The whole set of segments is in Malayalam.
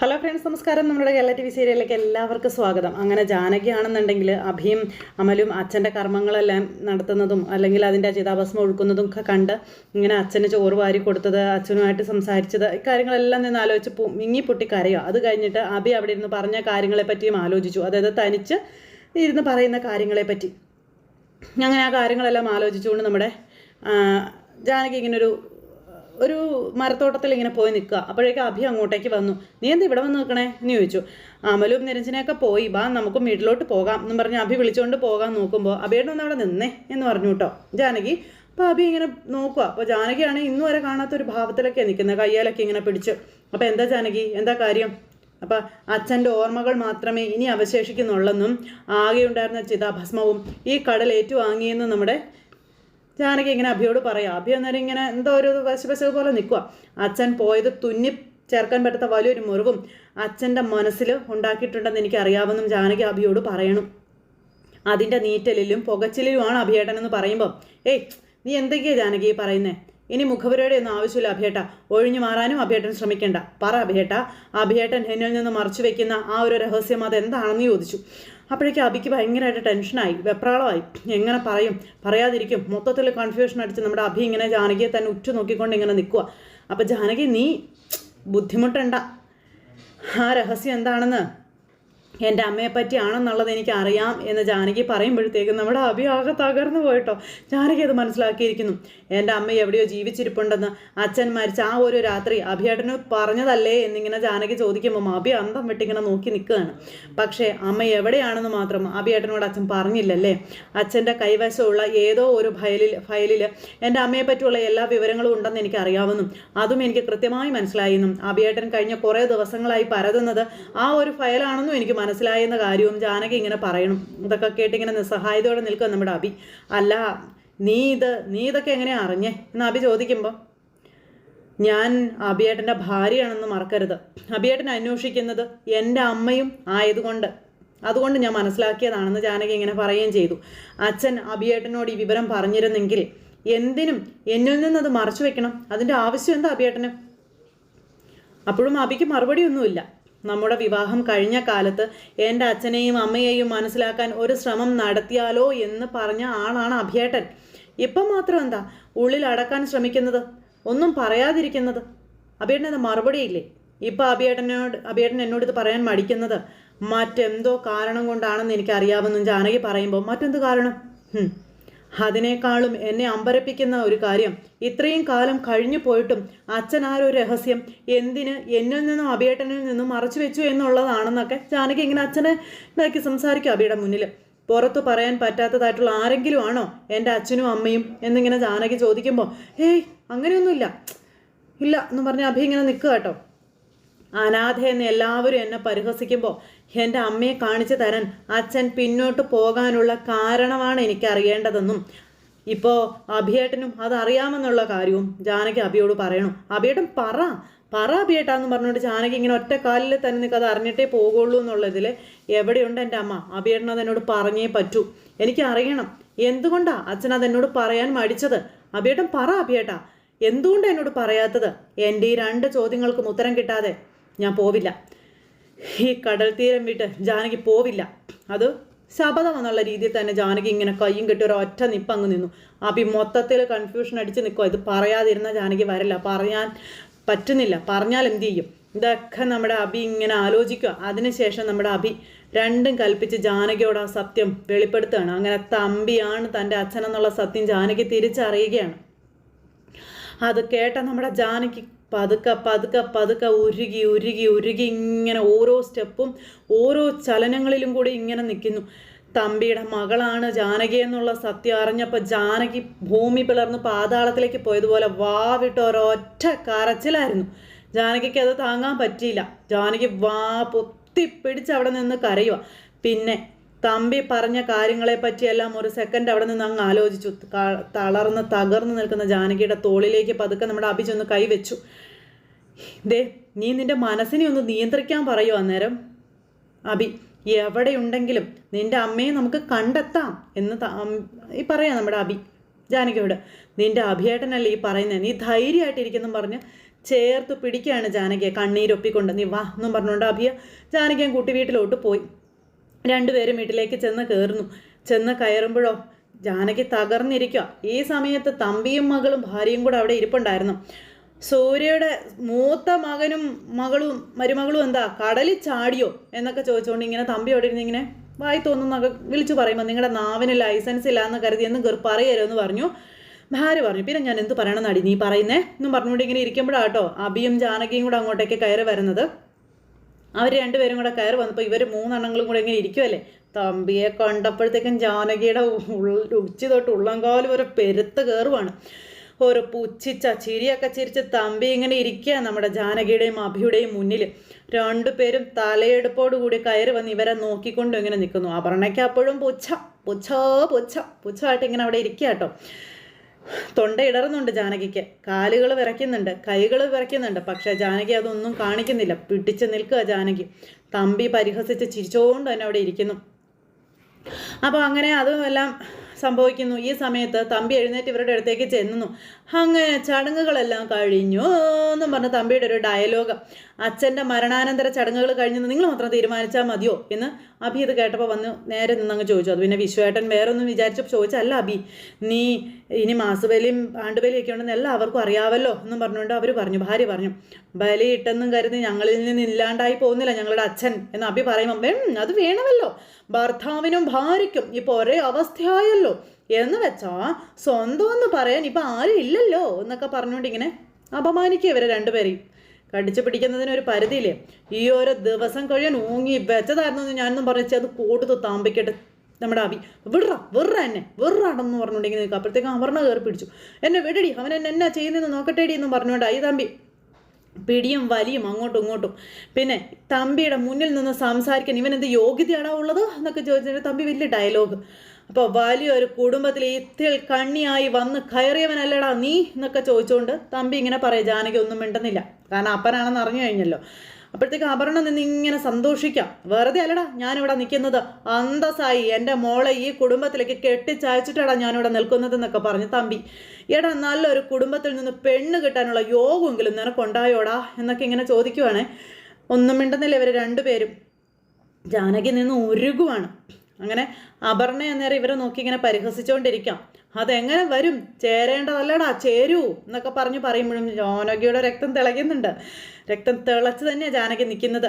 ഹലോ ഫ്രണ്ട്സ് നമസ്കാരം. നമ്മുടെ കേരള ടി വി സീരിയലിലേക്ക് എല്ലാവർക്കും സ്വാഗതം. അങ്ങനെ ജാനകിയാണെന്നുണ്ടെങ്കിൽ അഭിയും അമലും അച്ഛന്റെ കർമ്മങ്ങളെല്ലാം നടത്തുന്നതും അല്ലെങ്കിൽ അതിന്റെ ചിതാഭസ്മം ഒഴുക്കുന്നതും ഒക്കെ കണ്ട് ഇങ്ങനെ അച്ഛന് ചോറ് വാരി കൊടുത്തത് അച്ഛനുമായിട്ട് സംസാരിച്ചത് ഇക്കാര്യങ്ങളെല്ലാം കാര്യങ്ങളെല്ലാം നിന്ന് ആലോചിച്ച് മിങ്ങി പൊട്ടി കരയുക. അത് കഴിഞ്ഞിട്ട് അഭി അവിടെ ഇരുന്ന് പറഞ്ഞ കാര്യങ്ങളെപ്പറ്റിയും ആലോചിച്ചു. അതായത് തനിച്ച് ഇരുന്ന് പറയുന്ന കാര്യങ്ങളെപ്പറ്റി അങ്ങനെ ആ കാര്യങ്ങളെല്ലാം ആലോചിച്ചുകൊണ്ട് നമ്മുടെ ജാനകി ഇങ്ങനെ ഒരു മരത്തോട്ടത്തിൽ ഇങ്ങനെ പോയി നിൽക്കുക. അപ്പോഴേക്കും അഭി അങ്ങോട്ടേക്ക് വന്നു. നീ എന്താ ഇവിടെ വന്ന് നിൽക്കണേ? എന്ന് ചോദിച്ചു. അമലും നിരഞ്ജനയൊക്കെ പോയി. ബാ നമുക്ക് വീട്ടിലോട്ട് പോകാം. എന്ന് പറഞ്ഞ് അഭി വിളിച്ചുകൊണ്ട് പോകാൻ നോക്കുമ്പോൾ അഭിയുടെ ഒന്ന് അവിടെ നിന്നേ എന്ന് പറഞ്ഞു കേട്ടോ. ജാനകി അപ്പോൾ അഭി ഇങ്ങനെ നോക്കുക. അപ്പോൾ ജാനകിയാണ് ഇന്നു വരെ കാണാത്ത ഒരു ഭാവത്തിലൊക്കെ നിൽക്കുന്നത് കയ്യാലൊക്കെ ഇങ്ങനെ പിടിച്ച്. അപ്പോൾ എന്താ ജാനകി? എന്താ കാര്യം? അപ്പം അച്ഛന്റെ ഓർമ്മകൾ മാത്രമേ ഇനി അവശേഷിക്കുന്നുള്ളെന്നും ആകെ ഉണ്ടായിരുന്ന ചിതാഭസ്മവും ഈ കടൽ ഏറ്റുവാങ്ങിയെന്നും നമ്മുടെ ജാനകി ഇങ്ങനെ അഭിയോട് പറയാം. അഭി അന്നേരം ഇങ്ങനെ എന്തോ ഒരു വശപശ പോലെ നിൽക്കുക അച്ഛൻ പോയത് തുന്നി ചേർക്കാൻ പറ്റാത്ത വലിയൊരു മുറിവും അച്ഛന്റെ മനസ്സിൽ ഉണ്ടാക്കിയിട്ടുണ്ടെന്ന് എനിക്ക് അറിയാമെന്നും ജാനകി അഭിയോട് പറയണം. അതിന്റെ നീറ്റലിലും പുകച്ചിലിലുമാണ് അഭിയേട്ടൻ എന്ന് പറയുമ്പോൾ ഏയ് നീ എന്തൊക്കെയാ ജാനകി പറയുന്നേ? ഇനി മുഖപുരയുടെ ഒന്നും ആവശ്യമില്ല അഭിയേട്ട. ഒഴിഞ്ഞു മാറാനും അഭിയേട്ടൻ ശ്രമിക്കേണ്ട. പറ അഭിയേട്ട. അഭിയേട്ടൻ എന്നിൽ നിന്ന് മറച്ചു വെക്കുന്ന ആ ഒരു രഹസ്യം അത് എന്താണെന്ന് ചോദിച്ചു. അപ്പോഴേക്കും അബിക്ക് ഭയങ്കരമായിട്ട് ടെൻഷനായി വെപ്രാളമായി. എങ്ങനെ പറയും? പറയാതിരിക്കും. മൊത്തത്തിൽ കൺഫ്യൂഷൻ അടിച്ച് നമ്മുടെ അഭി ഇങ്ങനെ ജാനകിയെ തന്നെ ഉറ്റു നോക്കിക്കൊണ്ട് ഇങ്ങനെ നിൽക്കുക അപ്പോൾ ജാനകി നീ ബുദ്ധിമുട്ടണ്ട. ആ രഹസ്യം എന്താണെന്ന്? എന്റെ അമ്മയെ പറ്റിയാണെന്നുള്ളത് എനിക്ക് അറിയാം എന്ന് ജാനകി പറയുമ്പോഴത്തേക്കും നമ്മുടെ അഭി തകർന്നു പോയിട്ടോ. ജാനകി അത് മനസ്സിലാക്കിയിരിക്കുന്നു. എന്റെ അമ്മ എവിടെയോ ജീവിച്ചിരിപ്പുണ്ടെന്ന് അച്ഛൻ മരിച്ച ആ ഒരു രാത്രി അഭിയേട്ടന് പറഞ്ഞതല്ലേ എന്നിങ്ങനെ ജാനകി ചോദിക്കുമ്പോൾ അഭി അന്തം വിട്ടിങ്ങനെ നോക്കി നിൽക്കുകയാണ്. പക്ഷേ അമ്മ എവിടെയാണെന്ന് മാത്രം അഭിയേട്ടനോട് അച്ഛൻ പറഞ്ഞില്ലല്ലേ? അച്ഛന്റെ കൈവശമുള്ള ഏതോ ഒരു ഫയലിൽ ഫയലിൽ എന്റെ അമ്മയെ പറ്റിയുള്ള എല്ലാ വിവരങ്ങളും ഉണ്ടെന്ന് എനിക്ക് അറിയാവുന്നു അതും എനിക്ക് കൃത്യമായി മനസ്സിലായിരുന്നു അഭിയേട്ടൻ കഴിഞ്ഞ കുറേ ദിവസങ്ങളായി പരതുന്നത് ആ ഒരു ഫയലാണെന്നും എനിക്ക് മനസ്സിലായെന്ന കാര്യവും ജാനകി ഇങ്ങനെ പറയണം. ഇതൊക്കെ കേട്ട് ഇങ്ങനെ നിസ്സഹായതയോടെ നിൽക്കുക നമ്മുടെ അഭി. അല്ല നീ ഇത് നീ ഇതൊക്കെ എങ്ങനെ അറിഞ്ഞേ? എന്ന് അഭി ചോദിക്കുമ്പോൾ ഞാൻ അഭിയേട്ടന്റെ ഭാര്യയാണെന്ന് മറക്കരുത്. അഭിയേട്ടൻ അന്വേഷിക്കുന്നത് എന്റെ അമ്മയും ആയതുകൊണ്ട്. അതുകൊണ്ട് ഞാൻ മനസ്സിലാക്കിയതാണെന്ന് ജാനകി ഇങ്ങനെ പറയുകയും ചെയ്തു. അച്ഛൻ അഭിയേട്ടനോട് ഈ വിവരം പറഞ്ഞിരുന്നെങ്കിൽ എന്തിനും എന്നിൽ നിന്നത് മറച്ചു വെക്കണം. അതിന്റെ ആവശ്യം എന്താ അഭിയേട്ടന്? അപ്പോഴും അബിക്ക് മറുപടിയൊന്നുമില്ല. നമ്മുടെ വിവാഹം കഴിഞ്ഞ കാലത്ത് എന്റെ അച്ഛനെയും അമ്മയെയും മനസ്സിലാക്കാൻ ഒരു ശ്രമം നടത്തിയാലോ എന്ന് പറഞ്ഞ ആളാണ് അഭിയേട്ടൻ. ഇപ്പം മാത്രം എന്താ? ഉള്ളിൽ അടക്കാൻ ശ്രമിക്കുന്നത്? ഒന്നും പറയാതിരിക്കുന്നത്? അഭിയേട്ടന് മറുപടിയില്ലേ? ഇപ്പം അഭിയേട്ടനോട് അഭിയേട്ടൻ എന്നോട് ഇത് പറയാൻ മടിക്കുന്നത് മറ്റെന്തോ കാരണം കൊണ്ടാണെന്ന് എനിക്കറിയാമെന്നും ജാനകി പറയുമ്പോൾ മറ്റെന്ത് കാരണം. അതിനേക്കാളും എന്നെ അമ്പരപ്പിക്കുന്ന ഒരു കാര്യം ഇത്രയും കാലം കഴിഞ്ഞു പോയിട്ടും അച്ഛൻ ആ ഒരു രഹസ്യം എന്തിന് എന്നിൽ നിന്നും അഭിയേട്ടനിൽ നിന്നും മറച്ചു വെച്ചു എന്നുള്ളതാണെന്നൊക്കെ ജാനകി ഇങ്ങനെ അച്ഛനെ ഇതാക്കി സംസാരിക്കും അഭിയുടെ മുന്നിൽ പുറത്ത് പറയാൻ പറ്റാത്തതായിട്ടുള്ള ആരെങ്കിലും ആണോ എന്റെ അച്ഛനും അമ്മയും എന്നിങ്ങനെ ജാനകി ചോദിക്കുമ്പോൾ ഏയ് അങ്ങനെയൊന്നുമില്ല. ഇല്ല എന്ന് പറഞ്ഞ് അഭി ഇങ്ങനെ നിൽക്കുക കേട്ടോ. അനാഥ എന്ന് എല്ലാവരും എന്നെ പരിഹസിക്കുമ്പോൾ എന്റെ അമ്മയെ കാണിച്ചു തരാൻ അച്ഛൻ പിന്നോട്ട് പോകാനുള്ള കാരണമാണ് എനിക്ക് അറിയേണ്ടതെന്നും ഇപ്പോൾ അഭിയേട്ടനും അതറിയാമെന്നുള്ള കാര്യവും ജാനകി അഭിയോട് പറയണം. അഭിയേട്ടൻ പറ പറ അഭിയേട്ടാന്ന് പറഞ്ഞുകൊണ്ട് ജാനകി ഇങ്ങനെ ഒറ്റ കാലിൽ തന്നെ നിൽക്കുക അത് അറിഞ്ഞിട്ടേ പോകുള്ളൂ എന്നുള്ളതിൽ എവിടെയുണ്ട് എന്റെ അമ്മ? അഭിയേട്ടൻ അതെന്നോട് പറഞ്ഞേ പറ്റൂ. എനിക്ക് അറിയണം എന്തുകൊണ്ടാ അച്ഛൻ അതെന്നോട് പറയാൻ മടിച്ചത്? അഭിയേട്ടൻ പറ അഭിയേട്ടാ. എന്തുകൊണ്ട് എന്നോട് പറയാത്തത്? എന്റെ ഈ രണ്ട് ചോദ്യങ്ങൾക്കും ഉത്തരം കിട്ടാതെ ഞാൻ പോവില്ല. ഈ കടൽ തീരം വിട്ട് ജാനകി പോവില്ല. അത് ശപഥം എന്നുള്ള രീതിയിൽ തന്നെ ജാനകി ഇങ്ങനെ കയ്യും കെട്ടി ഒരു ഒറ്റ നിപ്പ് അങ്ങ് നിന്നു. അപ്പം ഈ മൊത്തത്തിൽ കൺഫ്യൂഷൻ അടിച്ച് നിൽക്കുക ഇത് പറയാതിരുന്ന ജാനകി വരില്ല. പറയാൻ പറ്റുന്നില്ല. പറഞ്ഞാൽ എന്ത് ചെയ്യും? ഇതൊക്കെ നമ്മുടെ അഭി ഇങ്ങനെ ആലോചിക്കുക അതിനുശേഷം നമ്മുടെ അഭി രണ്ടും കൽപ്പിച്ച് ജാനകിയോട് ആ സത്യം വെളിപ്പെടുത്തുകയാണ്. അങ്ങനെ തമ്പിയാണ് തന്റെ അച്ഛനെന്നുള്ള സത്യം ജാനകി തിരിച്ചറിയുകയാണ്. അത് കേട്ട നമ്മുടെ ജാനകി പതുക്കെ പതുക്കെ പതുക്കെ ഉരുകി ഉരുകി ഉരുകി ഇങ്ങനെ ഓരോ സ്റ്റെപ്പും ഓരോ ചലനങ്ങളിലും കൂടി ഇങ്ങനെ നിൽക്കുന്നു. തമ്പിയുടെ മകളാണ് ജാനകി എന്നുള്ള സത്യം അറിഞ്ഞപ്പോൾ ജാനകി ഭൂമി പിളർന്ന് പാതാളത്തിലേക്ക് പോയതുപോലെ വാവിട്ട് ഒരൊറ്റ കരച്ചിലായിരുന്നു. ജാനകിക്ക് അത് താങ്ങാൻ പറ്റിയില്ല. ജാനകി വാ പൊത്തി പിടിച്ച് അവിടെ നിന്ന് കരയുക പിന്നെ തമ്പി പറഞ്ഞ കാര്യങ്ങളെ പറ്റിയെല്ലാം ഒരു സെക്കൻഡ് അവിടെ നിന്ന് അങ്ങ് ആലോചിച്ചു. തളർന്ന് തകർന്ന് നിൽക്കുന്ന ജാനകിയുടെ തോളിലേക്ക് പതുക്കെ നമ്മുടെ അഭിച്ചൊന്ന് കൈവച്ചു. ദേ നീ നിന്റെ മനസ്സിനെ ഒന്ന് നിയന്ത്രിക്കാൻ പറയൂ അന്നേരം. അബി എവിടെയുണ്ടെങ്കിലും നിന്റെ അമ്മയെ നമുക്ക് കണ്ടെത്താം എന്ന് ഈ പറയാം നമ്മുടെ അബി ജാനകിയോട്. നിന്റെ അഭിയേട്ടനല്ലേ ഈ പറയുന്നത് നീ ധൈര്യമായിട്ടിരിക്കുന്നു പറഞ്ഞ് ചേർത്ത് പിടിക്കുകയാണ് ജാനകിയെ. കണ്ണീരൊപ്പിക്കൊണ്ട് നീ വാ എന്നും പറഞ്ഞുകൊണ്ട് അഭിയ ജാനകിയും കൂട്ടി വീട്ടിലോട്ട് പോയി. രണ്ടുപേരും വീട്ടിലേക്ക് ചെന്ന് കയറുന്നു ചെന്ന് കയറുമ്പോഴോ ജാനകി തകർന്നിരിക്കുക. ഈ സമയത്ത് തമ്പിയും മകളും ഭാര്യയും കൂടെ അവിടെ ഇരിപ്പുണ്ടായിരുന്നു. സൂര്യയുടെ മൂത്ത മകനും മകളും മരുമകളും എന്താ? കടലിൽ ചാടിയോ? എന്നൊക്കെ ചോദിച്ചുകൊണ്ട് ഇങ്ങനെ തമ്പി അവിടെ ഇരുന്ന് ഇങ്ങനെ വായി തോന്നുന്നൊക്കെ വിളിച്ചു പറയുമ്പോൾ നിങ്ങളുടെ നാവിന് ലൈസൻസ് ഇല്ല എന്ന് കരുതി എന്ന് പറയരുതെന്ന് പറഞ്ഞു. ഭാര്യ പറഞ്ഞു പിന്നെ ഞാൻ എന്ത് പറയണം നടി? നീ പറയുന്നേ? എന്നും പറഞ്ഞുകൊണ്ട് ഇങ്ങനെ ഇരിക്കുമ്പോഴാട്ടോ അബിയും ജാനകിയും കൂടെ അങ്ങോട്ടേക്ക് കയറി വരുന്നത്. അവർ രണ്ടുപേരും കൂടെ കയറി വന്നപ്പോൾ ഇവർ മൂന്നെണ്ണങ്ങളും കൂടെ ഇങ്ങനെ ഇരിക്കുമല്ലേ തമ്പിയെ കണ്ടപ്പോഴത്തേക്കും ജാനകിയുടെ ഉച്ചി തൊട്ട് ഉള്ളംകാലും ഒരു പെരുത്ത് കയറുവാണ് ഒരു പുച്ഛിച്ച ചിരിയൊക്കെ ചിരിച്ച് തമ്പി ഇങ്ങനെ ഇരിക്കുക നമ്മുടെ ജാനകിയുടെയും അഭിയുടെയും മുന്നിൽ രണ്ടുപേരും തലയെടുപ്പോട് കൂടി കയറി വന്ന് ഇവരെ നോക്കിക്കൊണ്ട് ഇങ്ങനെ നിൽക്കുന്നു. അപർണയ്ക്ക് അപ്പോഴും പുച്ഛ പുച്ഛ പുച്ഛ പുച്ഛമായിട്ട് ഇങ്ങനെ അവിടെ ഇരിക്കുക കേട്ടോ. തൊണ്ട ഇടറുന്നുണ്ട് ജാനകിക്ക്. കാലുകൾ വിറയ്ക്കുന്നുണ്ട് കൈകൾ വിറയ്ക്കുന്നുണ്ട്. പക്ഷേ ജാനകി അതൊന്നും കാണിക്കുന്നില്ല. പിടിച്ച് നിൽക്കുക ജാനകി. തമ്പി പരിഹസിച്ച് ചിരിച്ചുകൊണ്ട് തന്നെ അവിടെ ഇരിക്കുന്നു. അപ്പോൾ അങ്ങനെ അതുമെല്ലാം സംഭവിക്കുന്നു. ഈ സമയത്ത് തമ്പി എഴുന്നേറ്റ് ഇവരുടെ അടുത്തേക്ക് ചെന്നു. അങ്ങനെ ചടങ്ങുകളെല്ലാം കഴിഞ്ഞു എന്നും പറഞ്ഞ് തമ്പിയുടെ ഒരു ഡയലോഗ് അച്ഛന്റെ മരണാനന്തര ചടങ്ങുകൾ കഴിഞ്ഞെന്ന് നിങ്ങൾ മാത്രം തീരുമാനിച്ചാൽ മതിയോ എന്ന് അഭി ഇത് കേട്ടപ്പോൾ വന്ന് നേരെ നിന്നങ്ങ് ചോദിച്ചു. അത് പിന്നെ വിശ്വേട്ടൻ വേറെ ഒന്നും വിചാരിച്ചപ്പോൾ ചോദിച്ചല്ല അഭി നീ ഇനി മാസബലിയും ആണ്ടുബലിയൊക്കെ ഉണ്ടെന്ന് എല്ലാവർക്കും അറിയാവല്ലോ എന്നും പറഞ്ഞുകൊണ്ട് അവർ പറഞ്ഞു ഭാര്യ പറഞ്ഞു ബലി ഇട്ടെന്നും കരുതി ഞങ്ങളിൽ നിന്ന് ഇല്ലാണ്ടായി പോകുന്നില്ല ഞങ്ങളുടെ അച്ഛൻ എന്ന് അഭി പറയുമ്പോൾ അത് വേണമല്ലോ ഭർത്താവിനും ഭാര്യയ്ക്കും ഇപ്പോൾ ഒരേ അവസ്ഥയായല്ലോ എന്ന് വെച്ചാൽ സ്വന്തം എന്ന് പറയാൻ ഇപ്പം ആരും ഇല്ലല്ലോ എന്നൊക്കെ പറഞ്ഞുകൊണ്ട് ഇങ്ങനെ അപമാനിക്കുക ഇവരെ രണ്ടുപേരെയും. കടിച്ചു പിടിക്കുന്നതിന് ഒരു പരിധിയില്ലേ? ഈ ഓരോ ദിവസം കഴിയാൻ ഊങ്ങി വെച്ചതായിരുന്നു ഞാനൊന്നും പറഞ്ഞു അത് കൊടുത്തു താമ്പിക്കട്ടെ. നമ്മുടെ അഭി വിടറ വിറ എന്നെ വിറാണെന്ന് പറഞ്ഞുകൊണ്ടെങ്കിൽ നിൽക്കുക. അപ്പോഴത്തേക്കും അവർണ കയറി പിടിച്ചു. എന്നെ വിടടി അവൻ എന്നെ എന്നാ ചെയ്യുന്നതെന്ന് നോക്കട്ടേടി എന്ന് പറഞ്ഞുകൊണ്ട് ഐ തമ്പി പിടിയും വലിയും അങ്ങോട്ടും ഇങ്ങോട്ടും. പിന്നെ തമ്പിയുടെ മുന്നിൽ നിന്ന് സംസാരിക്കാൻ ഇവൻ എന്ത് യോഗ്യതയാണോ ഉള്ളത് എന്നൊക്കെ ചോദിച്ചിട്ട് തമ്പി വലിയ ഡയലോഗ് അപ്പോൾ വലിയൊരു കുടുംബത്തിൽ ഇത്തിൽ കണ്ണിയായി വന്ന് കയറിയവനല്ലടാ നീ എന്നൊക്കെ ചോദിച്ചുകൊണ്ട് തമ്പി ഇങ്ങനെ പറയാം ജാനകി ഒന്നും മിണ്ടുന്നില്ല. കാരണം അപ്പനാണെന്ന് അറിഞ്ഞു കഴിഞ്ഞല്ലോ. അപ്പോഴത്തേക്ക് അപർണ നിന്ന് ഇങ്ങനെ സന്തോഷിക്കാം. വെറുതെ അല്ലടാ ഞാനിവിടെ നിൽക്കുന്നത് അന്തസ്സായി. എന്റെ മോളെ ഈ കുടുംബത്തിലേക്ക് കെട്ടിച്ചയച്ചിട്ടാടാ ഞാനിവിടെ നിൽക്കുന്നത് എന്നൊക്കെ പറഞ്ഞ് തമ്പി എടാ നല്ലൊരു കുടുംബത്തിൽ നിന്ന് പെണ്ണ് കിട്ടാനുള്ള യോഗമെങ്കിലും നിനക്കുണ്ടായോടാ? എന്നൊക്കെ ഇങ്ങനെ ചോദിക്കുവാണേ. ഒന്നും മിണ്ടുന്നില്ല ഇവർ രണ്ടുപേരും. ജാനകി നിന്ന് ഉരുകുവാണ്. അങ്ങനെ അപർണ അന്നേരം ഇവരെ നോക്കി ഇങ്ങനെ പരിഹസിച്ചുകൊണ്ടിരിക്കാം അതെങ്ങനെ വരും? ചേരേണ്ടതല്ലടാ ചേരൂ എന്നൊക്കെ പറഞ്ഞു പറയുമ്പോഴും ജാനകിയുടെ രക്തം തിളയ്ക്കുന്നുണ്ട്. രക്തം തിളച്ച് തന്നെയാണ് ജാനകി നിൽക്കുന്നത്.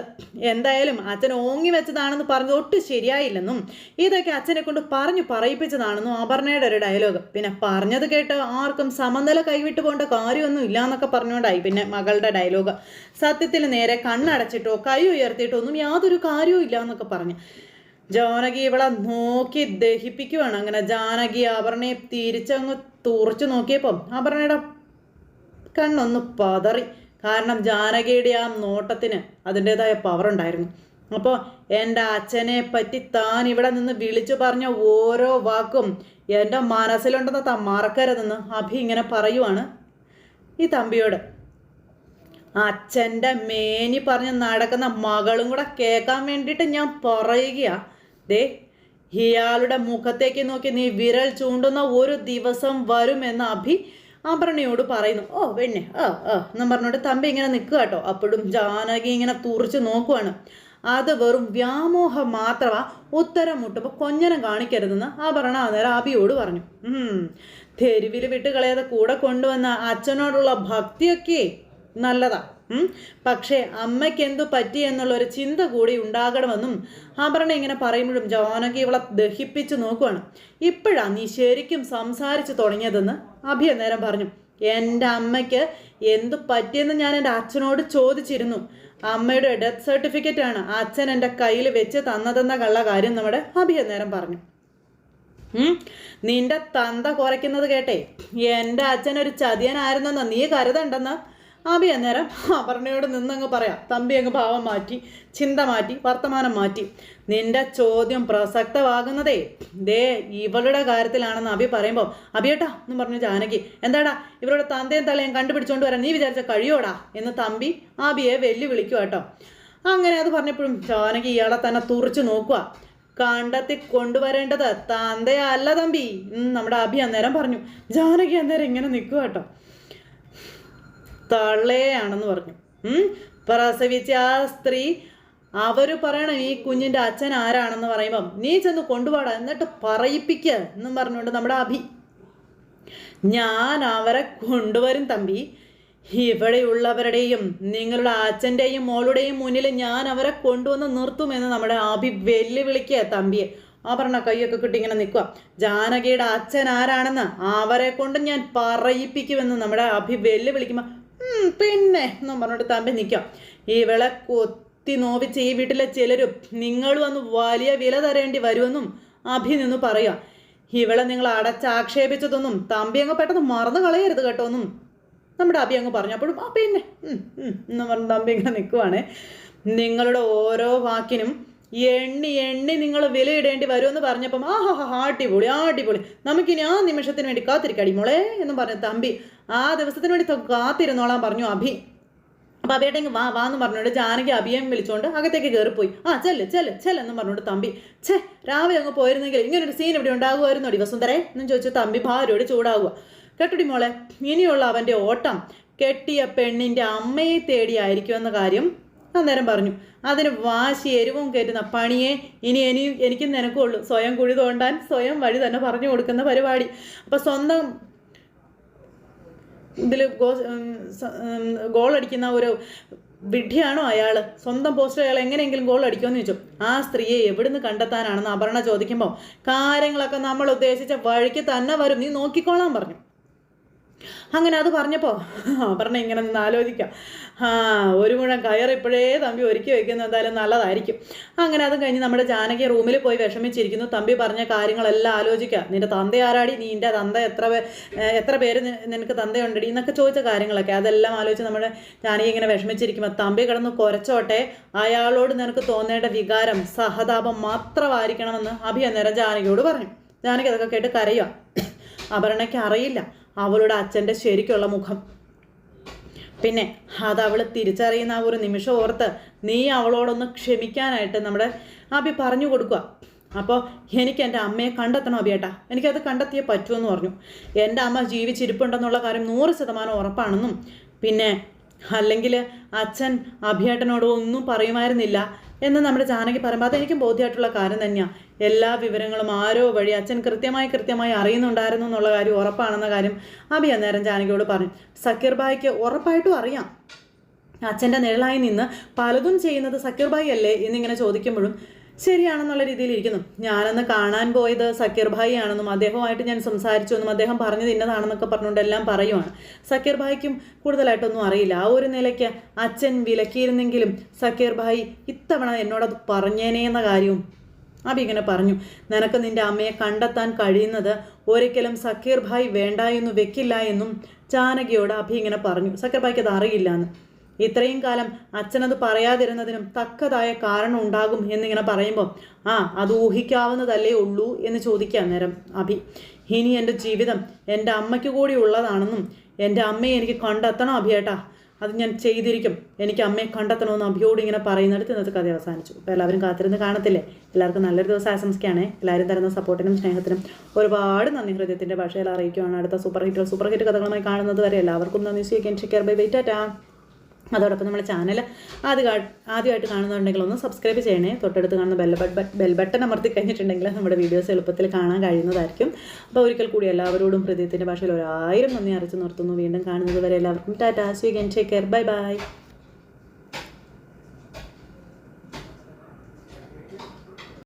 എന്തായാലും അച്ഛൻ ഓങ്ങി വെച്ചതാണെന്ന് പറഞ്ഞത് ഒട്ടും ശരിയായില്ലെന്നും ഇതൊക്കെ അച്ഛനെ കൊണ്ട് പറഞ്ഞു പറയിപ്പിച്ചതാണെന്നും അപർണയുടെ ഒരു ഡയലോഗ് പിന്നെ പറഞ്ഞത് കേട്ട് ആർക്കും സമനില കൈവിട്ട് പോകേണ്ട കാര്യമൊന്നും ഇല്ല എന്നൊക്കെ പറഞ്ഞുകൊണ്ടായി പിന്നെ മകളുടെ ഡയലോഗ് സത്യത്തിൽ നേരെ കണ്ണടച്ചിട്ടോ കൈ ഉയർത്തിയിട്ടോ ഒന്നും യാതൊരു കാര്യവും ഇല്ല എന്നൊക്കെ പറഞ്ഞു. ജാനകി ഇവളെ നോക്കി ദഹിപ്പിക്കുവാണ്. അങ്ങനെ ജാനകി അപർണയെ തിരിച്ചങ്ങ് തുറച്ചു നോക്കിയപ്പം അപർണയുടെ കണ്ണൊന്ന് പതറി. കാരണം ജാനകിയുടെ ആ നോട്ടത്തിന് അതിന്റെതായ പവർ ഉണ്ടായിരുന്നു. അപ്പോൾ എന്റെ അച്ഛനെ പറ്റി താൻ ഇവിടെ നിന്ന് വിളിച്ചു പറഞ്ഞ ഓരോ വാക്കും എന്റെ മനസ്സിലുണ്ടെന്ന് താൻ മറക്കരുതെന്ന് അഭി ഇങ്ങനെ പറയുവാണ്. ഈ തമ്പിയോട് അച്ഛന്റെ മേനി പറഞ്ഞ് നടക്കുന്ന മകളും കൂടെ കേൾക്കാൻ വേണ്ടിയിട്ട് ഞാൻ പറയുകയാണ് ദേ ഇയാളുടെ മുഖത്തേക്ക് നോക്കി നീ വിരൽ ചൂണ്ടുന്ന ഒരു ദിവസം വരുമെന്ന് അഭി അപർണയോട് പറയുന്നു. ഓ പെണ്ണെ ഓ ഓ എന്നും പറഞ്ഞോട്ട് തമ്പി ഇങ്ങനെ നിൽക്കുക കേട്ടോ. അപ്പോഴും ജാനകി ഇങ്ങനെ തുറച്ച് നോക്കുവാണ്. അത് വെറും വ്യാമോഹം മാത്രമാ ഉത്തരം മുട്ടുമ്പോൾ കൊഞ്ഞനം കാണിക്കരുതെന്ന് അപർണ അന്നേരം അഭിയോട് പറഞ്ഞു. തെരുവിൽ വിട്ട് കളയാതെ കൂടെ കൊണ്ടുവന്ന അച്ഛനോടുള്ള ഭക്തിയൊക്കെ നല്ലതാ. പക്ഷേ അമ്മയ്ക്ക് എന്തു പറ്റി എന്നുള്ള ഒരു ചിന്ത കൂടി ഉണ്ടാകണമെന്നും അപർണ ഇങ്ങനെ പറയുമ്പോഴും ജോനകി ഇവളെ ദഹിപ്പിച്ചു നോക്കുവാണ്. ഇപ്പോഴാണ് നീ ശരിക്കും സംസാരിച്ചു തുടങ്ങിയതെന്ന് അഭി അന്നേരം പറഞ്ഞു. എന്റെ അമ്മയ്ക്ക് എന്തു പറ്റിയെന്ന് ഞാൻ എന്റെ അച്ഛനോട് ചോദിച്ചിരുന്നു. അമ്മയുടെ ഡെത്ത് സർട്ടിഫിക്കറ്റ് ആണ് അച്ഛൻ എന്റെ കയ്യിൽ വെച്ച് തന്നതെന്ന കള്ള കാര്യം നമ്മുടെ അഭി അന്നേരം പറഞ്ഞു. നിന്റെ തന്ത കുറയ്ക്കുന്നത് കേട്ടെ. എന്റെ അച്ഛൻ ഒരു ചതിയനായിരുന്നെന്ന് നീ കരുതണ്ടെന്ന് ആബി അന്നേരം അപർണയോട് നിന്നങ്ങ് പറയാം. തമ്പി അങ്ങ് ഭാവം മാറ്റി ചിന്ത മാറ്റി വർത്തമാനം മാറ്റി. നിന്റെ ചോദ്യം പ്രസക്തമാകുന്നതേ. ദേ ഇവളുടെ കാര്യത്തിലാണെന്ന് അബി പറയുമ്പോൾ അബിയേട്ടാ എന്ന് പറഞ്ഞു ജാനകി എന്താടാ ഇവരുടെ തന്തയും തലയും കണ്ടുപിടിച്ചുകൊണ്ട് വരാൻ നീ വിചാരിച്ച കഴിയോടാ? എന്ന് തമ്പി ആബിയെ വെല്ലുവിളിക്കുക കേട്ടോ. അങ്ങനെ അത് പറഞ്ഞപ്പോഴും ജാനകി ഇയാളെ തന്നെ തുറച്ചു നോക്കുക. കണ്ടെത്തി കൊണ്ടുവരേണ്ടത് തന്തയല്ല തമ്പി നമ്മുടെ അബി അന്നേരം പറഞ്ഞു. ജാനകി അന്നേരം ഇങ്ങനെ നിൽക്കുക കേട്ടോ. തള്ളയാണെന്ന് പറഞ്ഞു? പ്രസവിച്ച ആ സ്ത്രീ അവർ പറയണം ഈ കുഞ്ഞിന്റെ അച്ഛൻ ആരാണെന്ന് പറയുമ്പം നീ ചെന്ന് കൊണ്ടുപോടാ എന്നിട്ട് പറയിപ്പിക്കുക എന്നും പറഞ്ഞുകൊണ്ട് നമ്മുടെ അഭി. ഞാൻ അവരെ കൊണ്ടുവരും തമ്പി. ഇവിടെയുള്ളവരുടെയും നിങ്ങളുടെ അച്ഛന്റെയും മോളുടെയും മുന്നിൽ ഞാൻ അവരെ കൊണ്ടുവന്ന് നിർത്തുമെന്ന് നമ്മുടെ അഭി വെല്ലുവിളിക്കുക തമ്പിയെ. ആ പറഞ്ഞ കൈയൊക്കെ കിട്ടി ഇങ്ങനെ നിൽക്കുക. ജാനകിയുടെ അച്ഛൻ ആരാണെന്ന് അവരെ കൊണ്ട് ഞാൻ പറയിപ്പിക്കുമെന്ന് നമ്മുടെ അഭി വെല്ലുവിളിക്കുമ്പോൾ "ഉം, പിന്നെ എന്നും പറഞ്ഞിട്ട് തമ്പി നിൽക്കാം ഇവളെ കൊത്തി നോവിച്ച് ഈ വീട്ടിലെ ചിലരും നിങ്ങൾ വന്ന് വലിയ വില തരേണ്ടി വരുമെന്നും അഭി നിന്ന് പറയാം ഇവളെ നിങ്ങൾ അടച്ചാക്ഷേപിച്ചതൊന്നും തമ്പി അങ്ങ് പെട്ടെന്ന് മറന്നു കളയരുത് കേട്ടോ ഒന്നും നമ്മുടെ അഭി അങ്ങ് പറഞ്ഞു. അപ്പോഴും ആ പിന്നെ എന്ന് പറഞ്ഞ് തമ്പി ഇങ്ങനെ നിൽക്കുവാണ്. നിങ്ങളുടെ ഓരോ വാക്കിനും എണ്ണി എണ്ണി നിങ്ങൾ വിലയിടേണ്ടി വരുമെന്ന് പറഞ്ഞപ്പം ആ ഹാ ഹാ അടിപൊളി അടിപൊളി. നമുക്കിനി ആ നിമിഷത്തിന് വേണ്ടി കാത്തിരിക്കടി മോളെ എന്ന് പറഞ്ഞു തമ്പി ആ ദിവസത്തിന് വേണ്ടി കാത്തിരുന്നോളാൻ പറഞ്ഞു അഭി. അപ്പൊ അഭിയുടെ വാ വാ എന്ന് പറഞ്ഞുകൊണ്ട് ജാനകി അഭിയം വിളിച്ചുകൊണ്ട് അകത്തേക്ക് കയറിപ്പോയി ആ ചെല്ല് ചെല്ല് എന്ന് പറഞ്ഞുകൊണ്ട് തമ്പി. ഛേ രാവിലെ അങ്ങ് പോയിരുന്നെങ്കിൽ ഇങ്ങനൊരു സീൻ ഇവിടെ ഉണ്ടാകുമായിരുന്നോ വസുന്ധരെ എന്നും ചോദിച്ചു തമ്പി ഭാര്യയോട് ചൂടാവുക. കേട്ടുടി മോളെ ഇനിയുള്ള അവന്റെ ഓട്ടം കെട്ടിയ പെണ്ണിന്റെ അമ്മയെ തേടിയായിരിക്കും എന്ന കാര്യം അന്നേരം പറഞ്ഞു. അതിന് വാശി എരിവും കയറ്റുന്ന പണിയെ ഇനി ഇനി എനിക്കും നിനക്കുള്ളൂ സ്വയം കുഴി തോണ്ടാൻ സ്വയം വഴി തന്നെ പറഞ്ഞു കൊടുക്കുന്ന പരിപാടി. അപ്പൊ സ്വന്തം ഇതിൽ ഗോൾ അടിക്കുന്ന ഒരു വിഡ്ഢിയാണോ അയാൾ സ്വന്തം പോസ്റ്റ് അയാൾ എങ്ങനെയെങ്കിലും ഗോൾ അടിക്കുമെന്ന് ചോദിച്ചു. ആ സ്ത്രീയെ എവിടുന്ന് കണ്ടെത്താനാണെന്ന് അപർണ ചോദിക്കുമ്പോൾ കാര്യങ്ങളൊക്കെ നമ്മൾ ഉദ്ദേശിച്ച വഴിക്ക് തന്നെ വരും. നീ നോക്കിക്കോളാൻ പറഞ്ഞു. അങ്ങനെ അത് പറഞ്ഞപ്പോൾ പറഞ്ഞ ഇങ്ങനെ നിന്ന് ആലോചിക്കാം. ആ ഒരു മുഴം കയർ ഇപ്പോഴേ തമ്പി ഒരുക്കി വെക്കുന്നത് എന്തായാലും നല്ലതായിരിക്കും. അങ്ങനെ അത് കഴിഞ്ഞ് നമ്മുടെ ജാനകി റൂമിൽ പോയി വിഷമിച്ചിരിക്കുന്നു. തമ്പി പറഞ്ഞ കാര്യങ്ങളെല്ലാം ആലോചിക്കുക നിന്റെ തന്ത ആരാടി? നീ എന്റെ തന്ത എത്ര എത്ര പേര് നിനക്ക് തന്തയുണ്ടടി? എന്നൊക്കെ ചോദിച്ച കാര്യങ്ങളൊക്കെ. അതെല്ലാം ആലോചിച്ച് നമ്മുടെ ജാനകി ഇങ്ങനെ വിഷമിച്ചിരിക്കുമ്പോൾ തമ്പി കിടന്ന് കുരച്ചോട്ടെ. അയാളോട് നിനക്ക് തോന്നേണ്ട വികാരം സഹതാപം മാത്രമായിരിക്കണമെന്ന് അഭി അന്നേരം ജാനകിയോട് പറഞ്ഞു. ജാനകി അതൊക്കെ കേട്ട് കരയുക അപർണയ്ക്ക് അറിയില്ല. അവളുടെ അച്ഛന്റെ ശരിക്കുള്ള മുഖം. പിന്നെ അത് അവൾ തിരിച്ചറിയുന്ന ആ ഒരു നിമിഷം ഓർത്ത് നീ അവളോടൊന്ന് ക്ഷമിക്കാനായിട്ട് നമ്മുടെ അബി പറഞ്ഞു കൊടുക്കുക. അപ്പോൾ എനിക്ക് എന്റെ അമ്മയെ കണ്ടെത്തണം അബിയേട്ടാ. എനിക്കത് കണ്ടെത്തിയേ പറ്റുമെന്ന് പറഞ്ഞു. എന്റെ അമ്മ ജീവിച്ചിരിപ്പുണ്ടെന്നുള്ള കാര്യം നൂറ് ശതമാനം ഉറപ്പാണെന്നും പിന്നെ അല്ലെങ്കിൽ അച്ഛൻ അഭിയേട്ടനോട് ഒന്നും പറയുമായിരുന്നില്ല എന്ന് നമ്മുടെ ജാനകി പറയുമ്പോൾ അതെനിക്കും ബോധ്യമായിട്ടുള്ള കാര്യം തന്നെയാണ് എല്ലാ വിവരങ്ങളും ആരോ വഴി അച്ഛൻ കൃത്യമായി കൃത്യമായി അറിയുന്നുണ്ടായിരുന്നു എന്നുള്ള കാര്യം ഉറപ്പാണെന്ന കാര്യം അബി അന്നേരം ജാനകിയോട് പറഞ്ഞു. സക്കീർ ബായിക്ക് ഉറപ്പായിട്ടും അറിയാം. അച്ഛന്റെ നിഴലായി നിന്ന് പലതും ചെയ്യുന്നത് സക്കീർ ബായി അല്ലേ എന്നിങ്ങനെ ചോദിക്കുമ്പോഴും ശരിയാണെന്നുള്ള രീതിയിൽ ഇരിക്കുന്നു. ഞാനന്ന് കാണാൻ പോയത് സക്കീർ ഭായി ആണെന്നും അദ്ദേഹവുമായിട്ട് ഞാൻ സംസാരിച്ചു എന്നും അദ്ദേഹം പറഞ്ഞത് ഇന്നതാണെന്നൊക്കെ പറഞ്ഞുകൊണ്ട് എല്ലാം പറയുവാണ്. സക്കീർ ഭായിക്കും കൂടുതലായിട്ടൊന്നും അറിയില്ല. ആ ഒരു നിലയ്ക്ക് അച്ഛൻ വിലക്കിയിരുന്നെങ്കിലും സക്കീർ ഭായി ഇത്തവണ എന്നോടത് പറഞ്ഞേനേ എന്ന കാര്യവും അബി ഇങ്ങനെ പറഞ്ഞു നിനക്ക് നിന്റെ അമ്മയെ കണ്ടെത്താൻ കഴിയുന്നത് ഒരിക്കലും സക്കീർ ഭായ് വേണ്ട എന്ന് വെക്കില്ല എന്നും ജാനകിയോട് അഭി ഇങ്ങനെ പറഞ്ഞു. സക്കീർ ഭായ്ക്ക് അത് അറിയില്ല എന്ന് ഇത്രയും കാലം അച്ഛനത് പറയാതിരുന്നതിനും തക്കതായ കാരണം ഉണ്ടാകും എന്നിങ്ങനെ പറയുമ്പോൾ ആ അത് ഊഹിക്കാവുന്നതല്ലേ ഉള്ളൂ എന്ന് ചോദിക്കാൻ നേരം അഭി ഇനി എന്റെ ജീവിതം എന്റെ അമ്മയ്ക്ക് കൂടി ഉള്ളതാണെന്നും എന്റെ അമ്മയെ എനിക്ക് കണ്ടെത്തണം അഭിയേട്ടാ അത് ഞാൻ ചെയ്തിരിക്കും. എനിക്ക് അമ്മയെ കണ്ടെത്തണമെന്ന് അഭിയോട് ഇങ്ങനെ പറയുന്നിടത്ത് ഇന്നത്തെ കഥ അവസാനിച്ചു. അപ്പോൾ എല്ലാവരും കാത്തിരുന്ന് കാണത്തില്ലേ? എല്ലാവർക്കും നല്ലൊരു ദിവസം ആശംസിക്കുകയാണ്. എല്ലാവരും തരുന്ന സപ്പോർട്ടിനും സ്നേഹത്തിനും ഒരുപാട് നന്ദി. ഹൃദയത്തിന്റെ ഭാഷയിൽ അറിയിക്കുകയാണ് അടുത്ത സൂപ്പർ ഹിറ്റ് സൂപ്പർ ഹിറ്റ് കഥകളുമായി കാണുന്നത് വരെ എല്ലാവർക്കും നന്ദി. സ്വീകരിക്കാൻ ബൈ ബൈ വെയിറ്റാറ്റാ അതോടൊപ്പം നമ്മുടെ ചാനൽ ആദ്യ ആദ്യമായിട്ട് കാണുന്നുണ്ടെങ്കിൽ ഒന്ന് സബ്സ്ക്രൈബ് ചെയ്യണേ. തൊട്ടടുത്ത് കാണുന്ന ബെൽ ബെൽ ബട്ടൺ അമർത്തി കഴിഞ്ഞിട്ടുണ്ടെങ്കിൽ നമ്മുടെ വീഡിയോസ് എളുപ്പത്തിൽ കാണാൻ കഴിയുന്നതായിരിക്കും. അപ്പോൾ ഒരിക്കൽ കൂടി എല്ലാവരോടും ഹൃദയത്തിന്റെ ഭാഷയിൽ ഒരായിരം നന്ദി അറിച്ച് നിർത്തുന്നു. വീണ്ടും കാണുന്നത് വരെ എല്ലാവർക്കും ടാറ്റാ. സ്വീകൻ ടേക്ക് കെയർ ബൈ ബൈ